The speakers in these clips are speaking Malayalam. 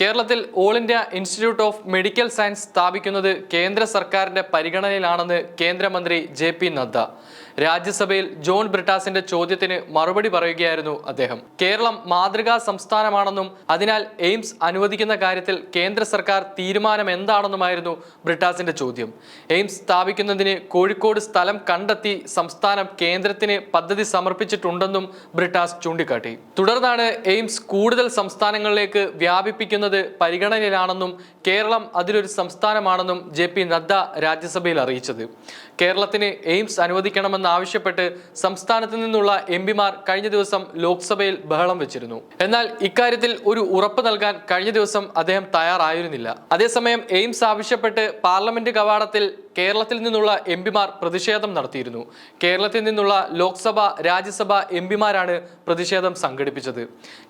കേരളത്തിൽ All India Institute of Medical Science സ്ഥാപിക്കുന്നത് കേന്ദ്ര സർക്കാരിന്റെ പരിഗണനയിലാണെന്ന് കേന്ദ്രമന്ത്രി ജെ പി നദ്ദ. രാജ്യസഭയിൽ ജോൺ ബ്രിട്ടാസിന്റെ ചോദ്യത്തിന് മറുപടി പറയുകയായിരുന്നു അദ്ദേഹം. കേരളം മാതൃകാ സംസ്ഥാനമാണെന്നും അതിനാൽ എയിംസ് അനുവദിക്കുന്ന കാര്യത്തിൽ കേന്ദ്ര സർക്കാർ തീരുമാനം എന്താണെന്നുമായിരുന്നു ബ്രിട്ടാസിന്റെ ചോദ്യം. എയിംസ് സ്ഥാപിക്കുന്നതിന് കോഴിക്കോട് സ്ഥലം കണ്ടെത്തി സംസ്ഥാനം കേന്ദ്രത്തിന് പദ്ധതി സമർപ്പിച്ചിട്ടുണ്ടെന്നും ബ്രിട്ടാസ് ചൂണ്ടിക്കാട്ടി. തുടർന്നാണ് എയിംസ് കൂടുതൽ സംസ്ഥാനങ്ങളിലേക്ക് വ്യാപിപ്പിക്കുന്നത് പരിഗണനയിലാണെന്നും കേരളം അതിലൊരു സംസ്ഥാനമാണെന്നും ജെ പി നദ്ദ രാജ്യസഭയിൽ അറിയിച്ചത്. കേരളത്തിന് എയിംസ് അനുവദിക്കണമെന്ന് ആവശ്യപ്പെട്ട് സംസ്ഥാനത്ത് നിന്നുള്ള എം പിമാർ കഴിഞ്ഞ ദിവസം ലോക്സഭയിൽ ബഹളം വെച്ചിരുന്നു. എന്നാൽ ഇക്കാര്യത്തിൽ ഒരു ഉറപ്പ് നൽകാൻ കഴിഞ്ഞ ദിവസം അദ്ദേഹം തയ്യാറായിരുന്നില്ല. അതേസമയം എയിംസ് ആവശ്യപ്പെട്ട് പാർലമെന്റ് കവാടത്തിൽ കേരളത്തിൽ നിന്നുള്ള എം പിമാർ പ്രതിഷേധം നടത്തിയിരുന്നു. കേരളത്തിൽ നിന്നുള്ള ലോക്സഭ രാജ്യസഭ എം പിമാരാണ് പ്രതിഷേധം സംഘടിപ്പിച്ചത്.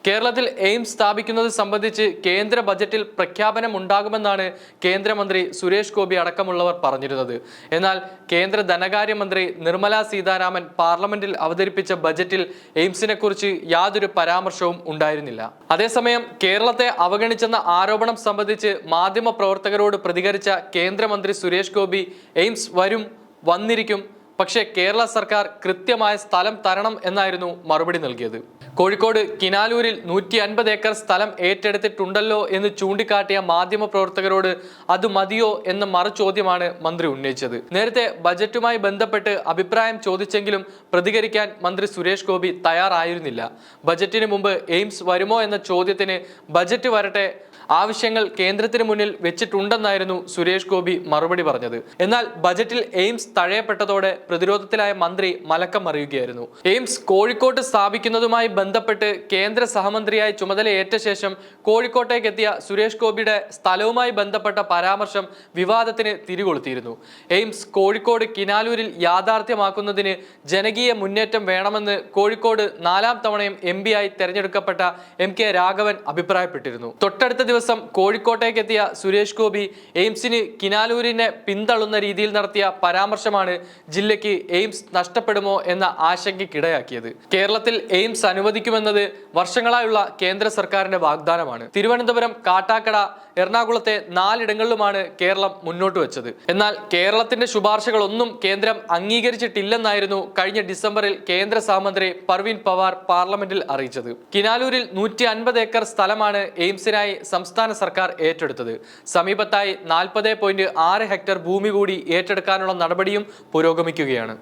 കേരളത്തിൽ എയിംസ് സ്ഥാപിക്കുന്നത് സംബന്ധിച്ച് കേന്ദ്ര ബജറ്റിൽ പ്രഖ്യാപനം ഉണ്ടാകുമെന്നാണ് കേന്ദ്രമന്ത്രി സുരേഷ് ഗോപി അടക്കമുള്ളവർ പറഞ്ഞിരുന്നത്. എന്നാൽ കേന്ദ്ര ധനകാര്യമന്ത്രി നിർമ്മല സീതാരാമൻ പാർലമെന്റിൽ അവതരിപ്പിച്ച ബജറ്റിൽ എയിംസിനെ കുറിച്ച് യാതൊരു പരാമർശവും ഉണ്ടായിരുന്നില്ല. അതേസമയം കേരളത്തെ അവഗണിച്ചെന്ന ആരോപണം സംബന്ധിച്ച് മാധ്യമ പ്രവർത്തകരോട് പ്രതികരിച്ച കേന്ദ്രമന്ത്രി സുരേഷ് ഗോപി എയിംസ് വരും വന്നിരിക്കും പക്ഷേ കേരള സർക്കാർ കൃത്യമായ സ്ഥലം തരണം എന്നായിരുന്നു മറുപടി നൽകിയത്. കോഴിക്കോട് കിനാലൂരിൽ നൂറ്റി അൻപത് ഏക്കർ സ്ഥലം ഏറ്റെടുത്തിട്ടുണ്ടല്ലോ എന്ന് ചൂണ്ടിക്കാട്ടിയ മാധ്യമ പ്രവർത്തകരോട് അത് മതിയോ എന്ന മറുചോദ്യമാണ് മന്ത്രി ഉന്നയിച്ചത്. നേരത്തെ ബജറ്റുമായി ബന്ധപ്പെട്ട് അഭിപ്രായം ചോദിച്ചെങ്കിലും പ്രതികരിക്കാൻ മന്ത്രി സുരേഷ് ഗോപി തയ്യാറായിരുന്നില്ല. ബജറ്റിന് മുമ്പ് എയിംസ് വരുമോ എന്ന ചോദ്യത്തിന് ബജറ്റ് വരട്ടെ ആവശ്യങ്ങൾ കേന്ദ്രത്തിന് മുന്നിൽ വെച്ചിട്ടുണ്ടെന്നായിരുന്നു സുരേഷ് ഗോപി മറുപടി പറഞ്ഞത്. എന്നാൽ ബജറ്റിൽ എയിംസ് തഴയപ്പെട്ടതോടെ പ്രതിരോധത്തിലായ മന്ത്രി മലക്കം അറിയുകയായിരുന്നു എയിംസ് കോഴിക്കോട്ട് സ്ഥാപിക്കുന്നതുമായി ബന്ധപ്പെട്ട് കേന്ദ്ര സഹമന്ത്രിയായി ചുമതലയേറ്റ ശേഷം കോഴിക്കോട്ടേക്ക് എത്തിയ സുരേഷ് ഗോപിയുടെ സ്ഥലവുമായി ബന്ധപ്പെട്ട പരാമർശം വിവാദത്തിന് തിരികൊളുത്തിയിരുന്നു. എയിംസ് കോഴിക്കോട് കിനാലൂരിൽ യാഥാർത്ഥ്യമാക്കുന്നതിന് ജനകീയ മുന്നേറ്റം വേണമെന്ന് കോഴിക്കോട് നാലാം തവണയും എം ആയി തെരഞ്ഞെടുക്കപ്പെട്ട എം കെ രാഘവൻ അഭിപ്രായപ്പെട്ടിരുന്നു. തൊട്ടടുത്ത ദിവസം കോഴിക്കോട്ടേക്ക് എത്തിയ സുരേഷ് ഗോപി എയിംസിന് കിനാലൂരിനെ പിന്തള്ളുന്ന രീതിയിൽ നടത്തിയ പരാമർശമാണ് ജില്ലയ്ക്ക് എയിംസ് നഷ്ടപ്പെടുമോ എന്ന ആശങ്കയ്ക്കിടയാക്കിയത്. കേരളത്തിൽ എയിംസ് അനുവദിക്കുമെന്നത് വർഷങ്ങളായുള്ള കേന്ദ്ര സർക്കാരിന്റെ വാഗ്ദാനമാണ്. തിരുവനന്തപുരം കാട്ടാക്കട എറണാകുളത്തെ നാലിടങ്ങളിലുമാണ് കേരളം മുന്നോട്ട് വെച്ചത്. എന്നാൽ കേരളത്തിന്റെ ശുപാർശകളൊന്നും കേന്ദ്രം അംഗീകരിച്ചിട്ടില്ലെന്നായിരുന്നു കഴിഞ്ഞ ഡിസംബറിൽ കേന്ദ്ര സഹമന്ത്രി പർവീൻ പവാർ പാർലമെന്റിൽ അറിയിച്ചത്. കിനാലൂരിൽ നൂറ്റി ഏക്കർ സ്ഥലമാണ് എയിംസിനായി സംസ്ഥാന സർക്കാർ ഏറ്റെടുത്തത്. സമീപത്തായി നാൽപ്പത് ഹെക്ടർ ഭൂമി കൂടി ഏറ്റെടുക്കാനുള്ള നടപടിയും പുരോഗമിക്കുകയാണ്.